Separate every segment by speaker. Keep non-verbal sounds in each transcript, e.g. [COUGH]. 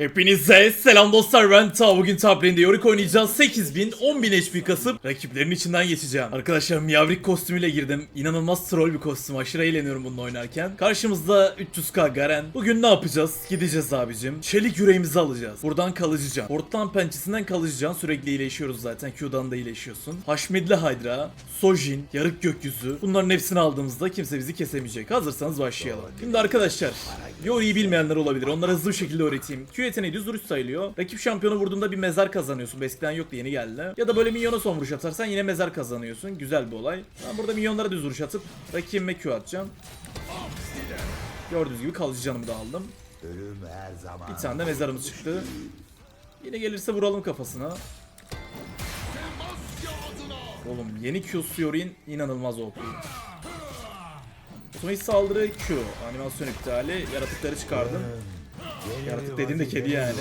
Speaker 1: Hepinize selam dostlar ben Ta. Bugün top lane'de Yorick oynayacağız. 8000 10000 HP kasıp rakiplerin içinden geçeceğim. Arkadaşlar Miyavrik kostümüyle girdim. İnanılmaz troll bir kostüm aşırı eğleniyorum bununla oynarken. Karşımızda 300k Garen. Bugün ne yapacağız? Gideceğiz abicim. Çelik yüreğimizi alacağız. Buradan kalıcı can pençesinden kalıcı sürekli iyileşiyoruz zaten. Q'dan da iyileşiyorsun. Haşmedli Hydra Sojin Yarık Gökyüzü. Bunların hepsini aldığımızda kimse bizi kesemeyecek. Hazırsanız başlayalım. Şimdi arkadaşlar Yori'yi bilmeyenler olabilir. Onlara hızlı bir şekilde öğreteyim. Q yeteneği düz duruş sayılıyor. Rakip şampiyonu vurduğunda bir mezar kazanıyorsun. Bu eskiden yoktu yeni geldi. Ya da böyle minyona son vuruş atarsan yine mezar kazanıyorsun. Güzel bir olay. Ben burada minyonlara düz vuruş atıp rakibime Q atacağım. Gördüğünüz gibi kalıcı canımı da aldım.
Speaker 2: Ölüm her zaman.
Speaker 1: Bir tane de mezarımız çıktı. Yine gelirse vuralım kafasına. Oğlum yeni Q'su Yori'nin inanılmaz OP. Otomatik saldırı Q. Animasyon iptali. Yaratıkları çıkardım. Yaratık dediğim de kedi yani.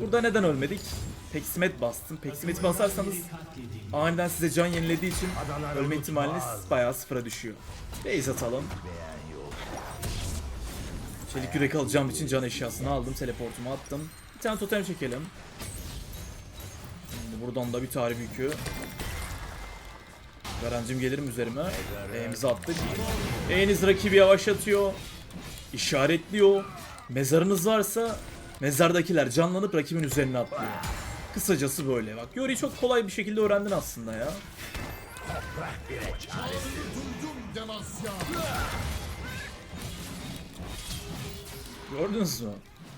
Speaker 1: Burada neden ölmedik? Peksimet bastım. Peksimet basarsanız aniden size can yenilediği için ölme ihtimaliniz bayağı sıfıra düşüyor. Base atalım. Çelik yürek alacağım için can eşyasını aldım. Teleportumu attım. Bir tane totem çekelim. Şimdi buradan da bir tarih yükü. Garancım gelirim üzerime. E'mizi attık. E'niz rakibi yavaşlatıyor. işaretliyor. Mezarınız varsa mezardakiler canlanıp rakibin üzerine atlıyor. Kısacası böyle. Bak Yori'yi çok kolay bir şekilde öğrendin aslında ya. Gördünüz mü?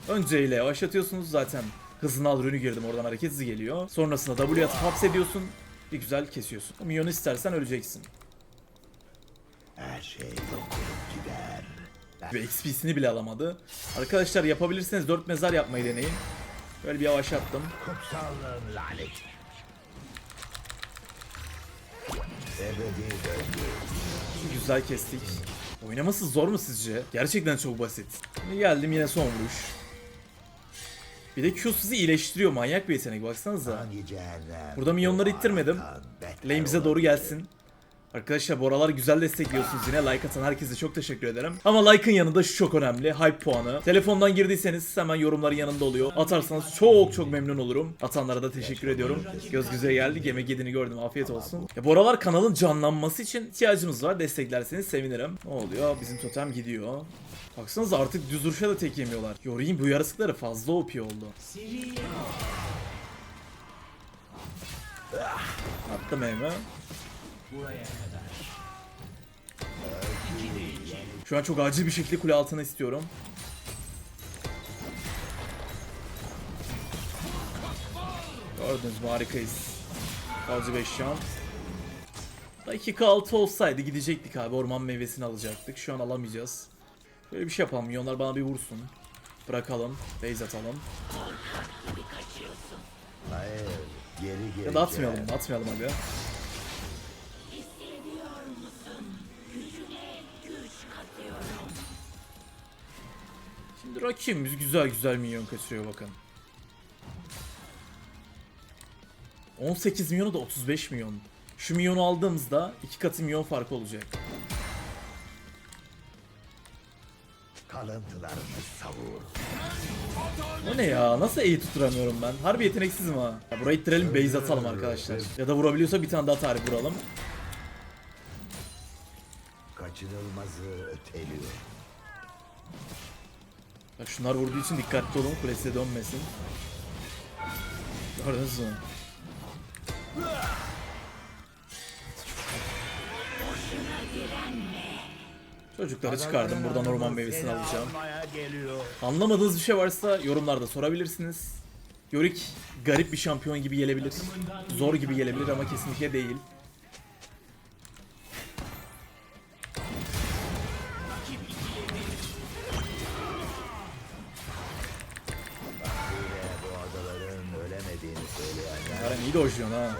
Speaker 1: Önce ile yavaşlatıyorsunuz zaten. Hızını al rünü girdim oradan hareket hızı geliyor. Sonrasında W atıp hapsediyorsun. Bir güzel kesiyorsun. Minyonu istersen öleceksin.
Speaker 2: Her şey yok gider.
Speaker 1: Ve XP'sini bile alamadı. Arkadaşlar yapabilirseniz 4 mezar yapmayı deneyin. Böyle bir yavaşlattım.
Speaker 2: Kutsallığın lanet.
Speaker 1: Güzel kestik. Oynaması zor mu sizce? Gerçekten çok basit. Geldim yine son vuruş. Bir de Q sizi iyileştiriyor. Manyak bir yetenek baksanıza. Burada minyonları ittirmedim. Lane bize doğru gelsin. Arkadaşlar bu aralar güzel destekliyorsunuz yine. Like atan herkese çok teşekkür ederim. Ama like'ın yanında şu çok önemli. Hype puanı. Telefondan girdiyseniz hemen yorumların yanında oluyor. Atarsanız çok çok memnun olurum. Atanlara da teşekkür ediyorum. Göz güzel geldik. Yemek yediğini gördüm. Afiyet olsun. Ya bu aralar kanalın canlanması için ihtiyacımız var. Desteklerseniz sevinirim. Ne oluyor? Bizim totem gidiyor. Baksanıza artık düz duruşa da tek yemiyorlar. Yorayım bu yarısıkları fazla OP oldu. Attım evime. Şu an çok acil bir şekilde kule altına istiyorum. Gördünüz mü harikayız. Acil 5 şan. Dakika 6 olsaydı gidecektik abi orman meyvesini alacaktık. Şu an alamayacağız. Böyle bir şey yapalım. Milyonlar bana bir vursun. Bırakalım. Base atalım.
Speaker 2: Hayır. Geri geri.
Speaker 1: Ya da atmayalım. Atmayalım abi. Şimdi rakibimiz güzel güzel milyon kaçırıyor bakın. 18 milyonu da 35 milyon. Şu milyonu aldığımızda iki katı milyon farkı olacak.
Speaker 2: Kalıntılarını savur.
Speaker 1: O ne ya? Nasıl E'yi tutturamıyorum ben? Harbi yeteneksizim ha. Ya burayı ittirelim base atalım arkadaşlar. Ya da vurabiliyorsa bir tane daha tarih vuralım.
Speaker 2: Kaçınılmazı öteliyor.
Speaker 1: Bak şunlar vurduğu için dikkatli olun kulesi dönmesin. Gördünüz mü? Çocukları çıkardım. Buradan orman meyvesini alacağım. Anlamadığınız bir şey varsa yorumlarda sorabilirsiniz. Yorick garip bir şampiyon gibi gelebilir. Zor gibi gelebilir ama kesinlikle değil. Yaren iyi dojluyorsun ha.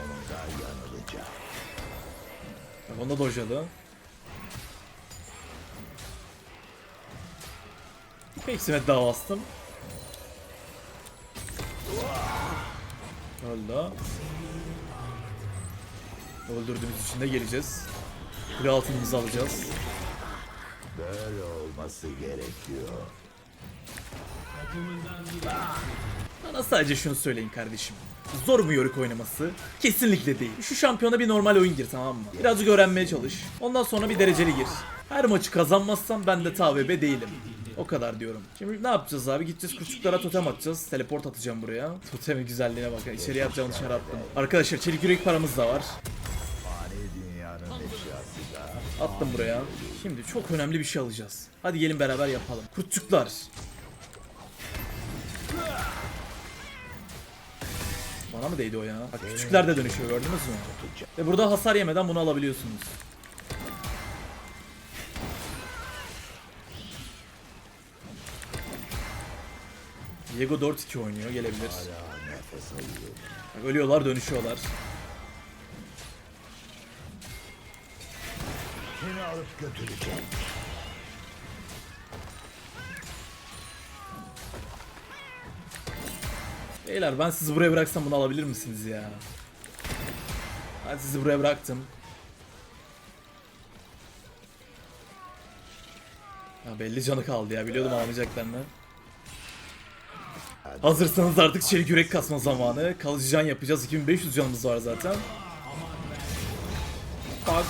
Speaker 1: Bak onda dojladı. Peksimet daha bastım. Öldü. Öldürdüğümüz için de geleceğiz. Kule altınımızı alacağız.
Speaker 2: Böyle olması gerekiyor.
Speaker 1: Bana sadece şunu söyleyin kardeşim. Zor mu Yorick oynaması? Kesinlikle değil. Şu şampiyona bir normal oyun gir tamam mı? Birazcık öğrenmeye çalış. Ondan sonra bir dereceli gir. Her maçı kazanmazsam ben de TVB değilim. O kadar diyorum. Şimdi ne yapacağız abi? Gideceğiz küçüklere totem atacağız. Teleport atacağım buraya. Totemin güzelliğine bakın. İçeriye atacağım dışarı attım. Arkadaşlar çelik yürek paramız da var. Attım buraya. Şimdi çok önemli bir şey alacağız. Hadi gelin beraber yapalım. Kurtçuklar. Bana mı değdi o ya? Bak küçükler de dönüşüyor gördünüz mü? Ve burada hasar yemeden bunu alabiliyorsunuz. Diego 4-2 oynuyor gelebilir.
Speaker 2: Hala nefes alıyor.
Speaker 1: Bak, ölüyorlar dönüşüyorlar.
Speaker 2: Seni alıp götürecek.
Speaker 1: Beyler ben sizi buraya bıraksam bunu alabilir misiniz ya? Ben sizi buraya bıraktım. Ya belli canı kaldı ya biliyordum alamayacaklarını. Hazırsanız artık çelik yürek kasma zamanı. Kalıcı can yapacağız. 2500 canımız var zaten. Bak.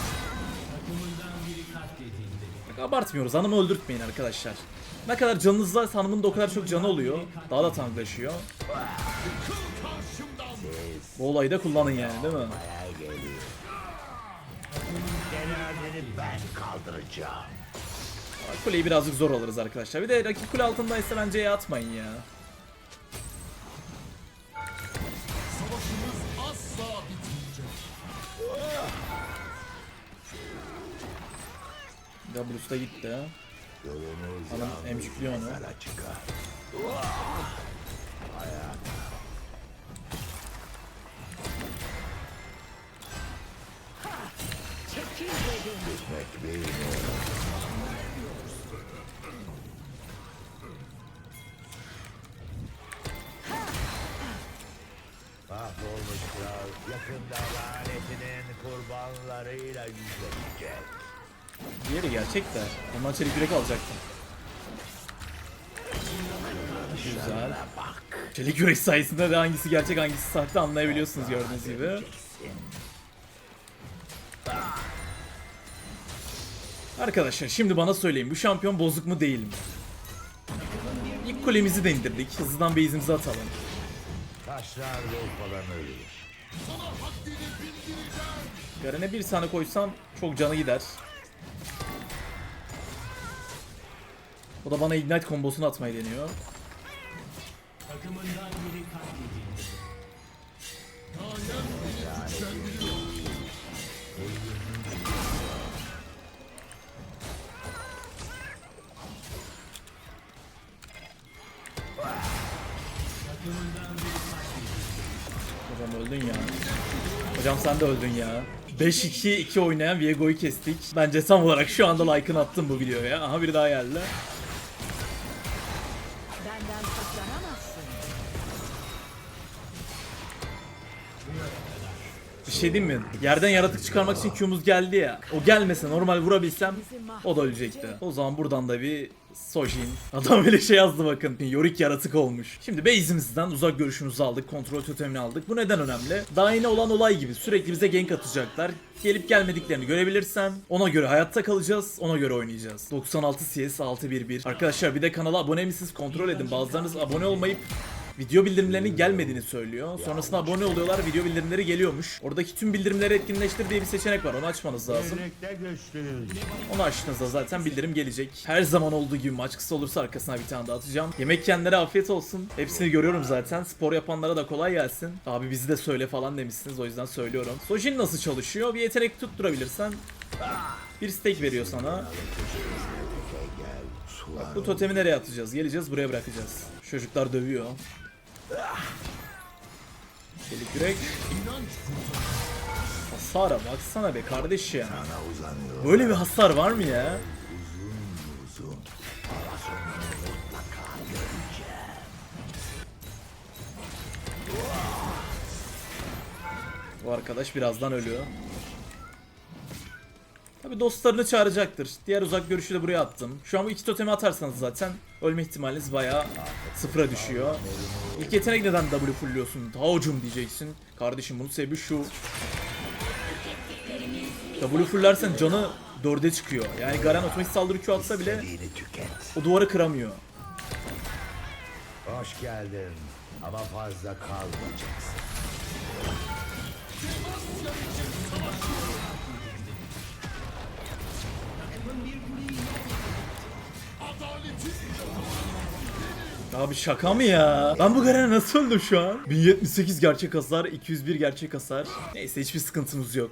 Speaker 1: Bak abartmıyoruz. Hanımı öldürtmeyin arkadaşlar. Ne kadar canınız varsa hanımın da o kadar çok canı oluyor. Daha da tanklaşıyor. Bu olayı da kullanın yani değil mi?
Speaker 2: Ben kaldıracağım.
Speaker 1: Kuleyi birazcık zor alırız arkadaşlar. Bir de rakip kule altındaysa bence atmayın ya. W's da gitti.
Speaker 2: Yolunuz
Speaker 1: Adam emcikliyor onu.
Speaker 2: mezara çıkar. Gitmek bilmiyorum. Mahvolmuş kral yakında lanetinin kurbanlarıyla yüzleşecek.
Speaker 1: Diğeri gerçek de. Ondan çelik yürek alacaktım. Güzel. Çelik yürek sayesinde de hangisi gerçek hangisi sahte anlayabiliyorsunuz gördüğünüz gibi. Arkadaşlar şimdi bana söyleyin bu şampiyon bozuk mu değil mi? İlk kulemizi de indirdik. Hızlıdan base'imizi atalım.
Speaker 2: Taşlar dolpalanır.
Speaker 1: Garen'e bir tane koysam çok canı gider. O da bana Ignite kombosunu atmayı deniyor. Hocam öldün ya. Hocam sen de öldün ya. 5-2-2 oynayan Viego'yu kestik. Bence tam olarak şu anda like'ını attım bu videoya. Aha biri daha geldi.
Speaker 3: Benden saklanamazsın.
Speaker 1: Bir şey diyeyim mi? Yerden yaratık çıkarmak için Q'muz geldi ya. O gelmese normal vurabilsem o da ölecekti. O zaman buradan da bir Sojin. Adam öyle şey yazdı bakın. Yorick yaratık olmuş. Şimdi base'imizden uzak görüşümüzü aldık. Kontrol totemini aldık. Bu neden önemli? Daha yeni olan olay gibi sürekli bize gank atacaklar. Gelip gelmediklerini görebilirsem ona göre hayatta kalacağız. Ona göre oynayacağız. 96 CS 611. Arkadaşlar bir de kanala abone misiniz kontrol edin. Bazılarınız abone olmayıp video bildirimlerinin gelmediğini söylüyor. Sonrasında abone oluyorlar, video bildirimleri geliyormuş. Oradaki tüm bildirimleri etkinleştir diye bir seçenek var. Onu açmanız lazım. Onu açtığınızda zaten bildirim gelecek. Her zaman olduğu gibi maç kısa olursa arkasına bir tane daha atacağım. Yemek yiyenlere afiyet olsun. Hepsini görüyorum zaten. Spor yapanlara da kolay gelsin. Abi bizi de söyle falan demişsiniz o yüzden söylüyorum. Sojin nasıl çalışıyor? Bir yetenek tutturabilirsen bir steak veriyor sana.
Speaker 2: Sular
Speaker 1: Bu totemi nereye atacağız? Geleceğiz buraya bırakacağız. Çocuklar dövüyor. Çelik yürek. Hasara baksana be
Speaker 2: sana uzanıyor.
Speaker 1: Böyle bir hasar var mı ya? Bu arkadaş birazdan ölüyor. Tabi dostlarını çağıracaktır. Diğer uzak görüşü de buraya attım. Şu an bu iki totemi atarsanız zaten ölme ihtimaliniz bayağı sıfıra düşüyor. İlk yetenek neden W fullliyorsun? Taocum diyeceksin. Kardeşim bunun sebebi şu. W fullersen canı 4'e çıkıyor. Yani Garen otomatik saldırı Q atsa bile o duvarı kıramıyor.
Speaker 2: Hoş geldin. Ama fazla kalmayacaksın.
Speaker 1: Abi şaka mı ya? Ben bu Garen'e nasıl öldüm şu an? 1078 gerçek hasar, 201 gerçek hasar. Neyse hiçbir sıkıntımız yok.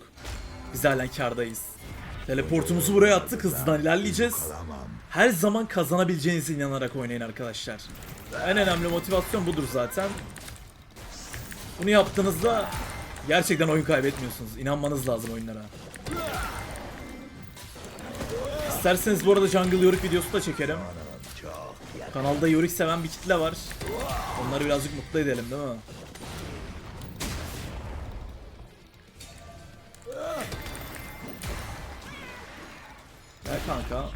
Speaker 1: Biz halen kardayız. Teleportumuzu buraya attık, hızlıdan ilerleyeceğiz. Her zaman kazanabileceğinize inanarak oynayın arkadaşlar. En önemli motivasyon budur zaten. Bunu yaptığınızda gerçekten oyun kaybetmiyorsunuz. İnanmanız lazım oyunlara. İsterseniz bu arada Jungle Yorick videosu da çekerim. Kanalda Yorick seven bir kitle var. Onları birazcık mutlu edelim değil mi? Gel kanka.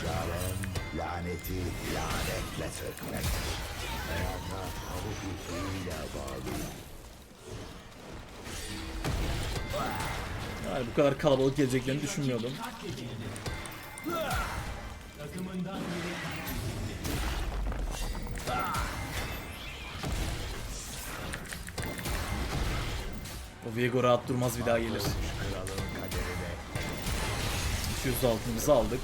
Speaker 2: Çaren laneti lanetle sökmektir. Hayata tavuk ipliğiyle bağlıyım.
Speaker 1: Yani bu kadar kalabalık geleceklerini düşünmüyordum. O Viego rahat durmaz bir daha gelir.
Speaker 2: Kralın kaderine
Speaker 1: 200 altınımızı aldık.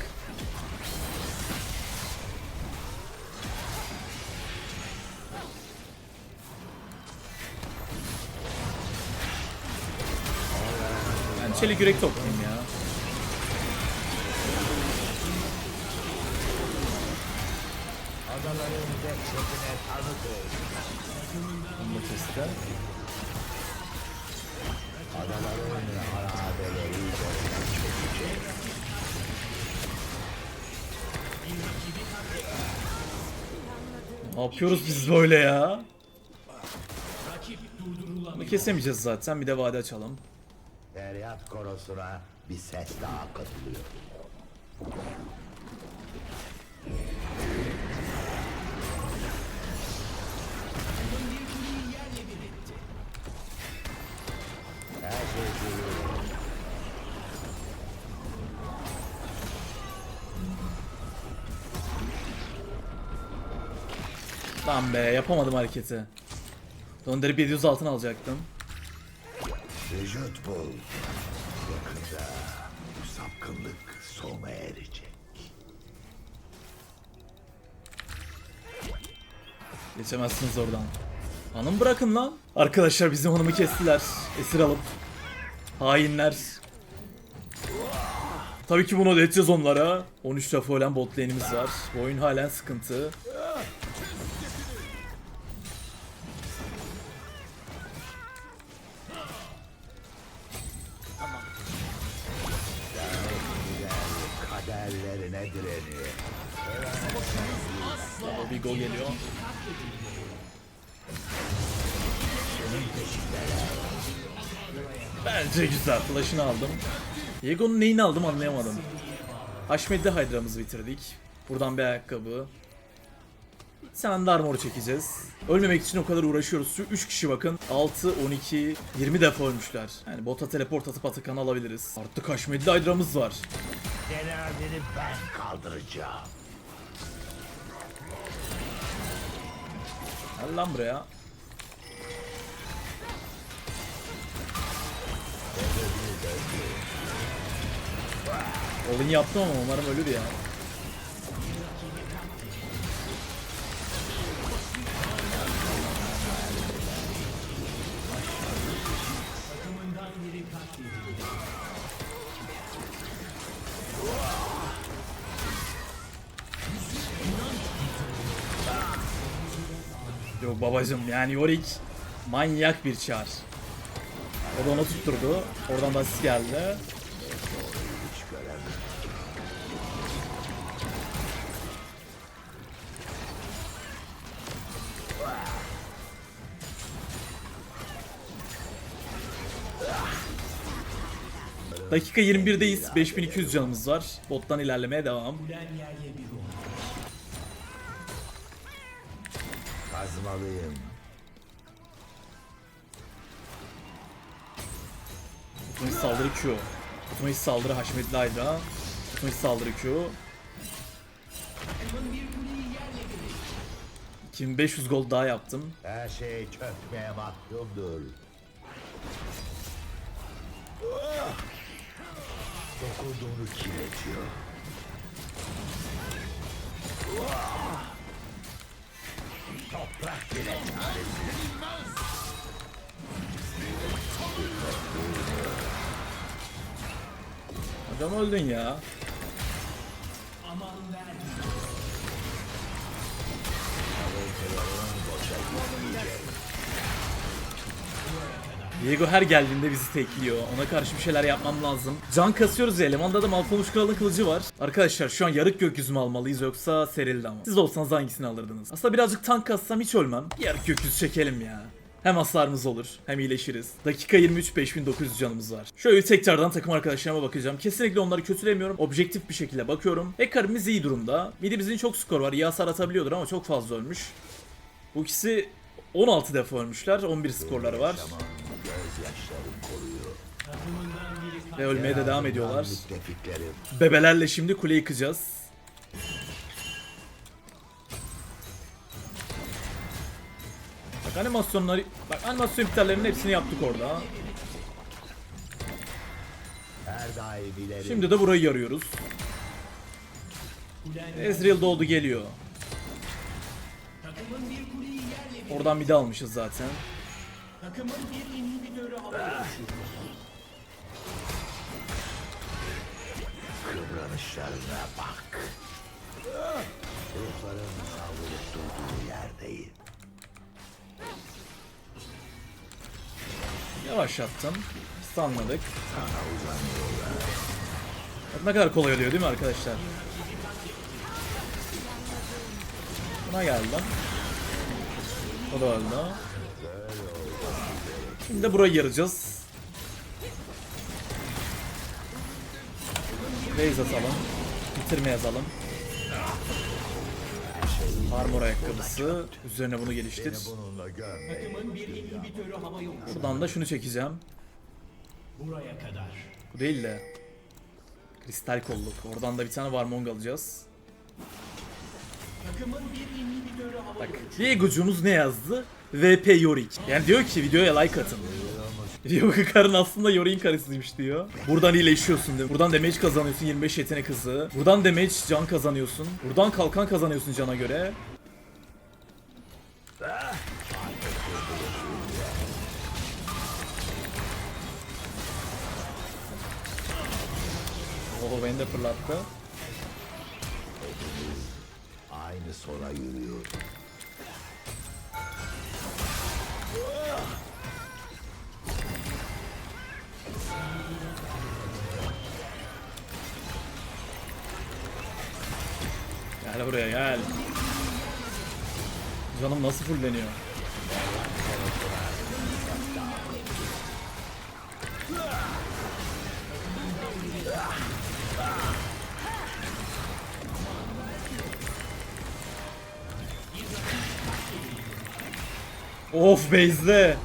Speaker 1: Çelik yürek toplayayım ya.
Speaker 2: adaların dehşetine tanık ol.
Speaker 1: Bunu da kesti.
Speaker 2: Adaların harabeleri
Speaker 1: Ne yapıyoruz biz böyle ya? Bunu kesemeyeceğiz zaten. Bir de vade açalım.
Speaker 2: Feryat korosuna bir ses daha katılıyor. Her şey
Speaker 1: be yapamadım hareketi. Döndürüp 700 altın alacaktım.
Speaker 2: Vücut bul. Yakında bu sapkınlık sona erecek.
Speaker 1: Geçemezsiniz oradan. Hanım bırakın lan. Arkadaşlar bizim hanımı kestiler. Esir alıp. Hainler. Tabii ki bunu ödeteceğiz onlara. 13 defa ölen bot lane'imiz var. Bu oyun halen sıkıntı.
Speaker 2: Direniyor.
Speaker 1: Bir gol geliyor. Bence güzel. Flash'ını aldım. Diego'nun neyini aldım anlayamadım. Haşmetli Hydra'mızı bitirdik. Buradan bir ayakkabı. Sen de armor çekeceğiz. Ölmemek için o kadar uğraşıyoruz. Şu 3 kişi bakın. 6, 12, 20 defa ölmüşler. Yani bota teleport atıp Atakan'ı alabiliriz. Artık Haşmetli Hydra'mız var.
Speaker 2: Genelleri ben kaldıracağım.
Speaker 1: Gel lan buraya. Olin yaptım ama umarım ölür ya. Yok babacım yani Yorick manyak bir çar. O da ona tutturdu. Oradan da asist geldi. Dakika 21'deyiz. 5200 canımız var. Bottan ilerlemeye devam.
Speaker 2: Kazmalıyım.
Speaker 1: Otomatik saldırı Q. Otomatik saldırı Haşmetli Hydra. Otomatik saldırı Q. 2500 gold daha yaptım.
Speaker 2: Her şey çökmeye mahkumdur. Dokunduğunu kirletiyor. Toprak bile çaresiz.
Speaker 1: Hocam öldün ya. Diego her geldiğinde bizi tekliyor. Ona karşı bir şeyler yapmam lazım. Can kasıyoruz ya. Elemanda da Malfolmuş Kral'ın kılıcı var. Arkadaşlar şu an yarık gökyüzü mü almalıyız yoksa serildi ama. Siz olsanız hangisini alırdınız? Aslında birazcık tank kassam hiç ölmem. Yarık gökyüzü çekelim ya. Hem hasarımız olur hem iyileşiriz. Dakika 23 5900 canımız var. Şöyle tekrardan takım arkadaşlarıma bakacağım. Kesinlikle onları kötülemiyorum. Objektif bir şekilde bakıyorum. Ekarımız iyi durumda. Midimizin çok skor var. İyi hasar atabiliyordur ama çok fazla ölmüş. Bu ikisi 16 defa ölmüşler. 11 skorları var. Ve ölmeye de devam ediyorlar. Bebelerle şimdi kule yıkacağız. Bak animasyonları, bak animasyon iptallerinin hepsini yaptık orada. Şimdi de burayı yarıyoruz. Ezreal doğdu geliyor. Oradan bir de almışız zaten.
Speaker 2: Kıvranışlarına bak. Ruhların savrulup durduğu yerdeyim.
Speaker 1: Yavaşlattım. Sanmadık. Bak ne kadar kolay oluyor değil mi arkadaşlar? Buna geldim. O da öldü. Şimdi de burayı yaracağız. Base atalım. Bitirme yazalım. Armor ayakkabısı. Üzerine bunu geliştir. Şuradan da şunu çekeceğim. Bu değil de. Kristal kolluk. Oradan da bir tane Warmong alacağız. Bak Diego'cumuz ne yazdı? VP Yorick. Yani diyor ki videoya like atın. Diyor karın aslında Yorick'in karısıymış diyor. Buradan iyileşiyorsun diyor. Buradan damage kazanıyorsun 25 yetenek hızı. Buradan damage can kazanıyorsun. Buradan kalkan kazanıyorsun cana göre. Oho beni de fırlattı.
Speaker 2: Aynı sola yürüyor.
Speaker 1: Gel buraya gel. Canım nasıl fulleniyor? Of base'de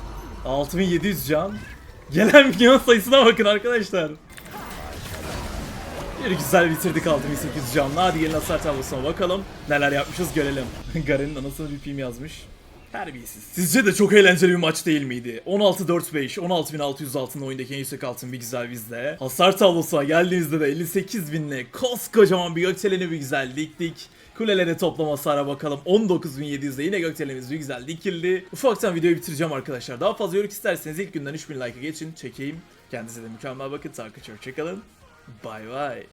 Speaker 1: 6700 can. Gelen milyon sayısına bakın arkadaşlar. Bir güzel bitirdik 6800 canlı. Hadi gelin hasar tablosuna bakalım. Neler yapmışız görelim. [LAUGHS] Garen'in anasını bir film yazmış. Terbiyesiz. Sizce de çok eğlenceli bir maç değil miydi? 16-4-5, 16.600 altın oyundaki en yüksek altın bir güzel bizde. Hasar tablosuna geldiğimizde de 58.000'le koskocaman bir gökdeleni bir güzel diktik. Kulelere toplam hasara bakalım. 19.700'de yine gökdelenimiz bir güzel dikildi. Ufaktan videoyu bitireceğim arkadaşlar. Daha fazla yorum isterseniz ilk günden 3000 like'a geçin. Çekeyim. Kendinize de mükemmel bakın. Takipçi hoşçakalın. Bay bay.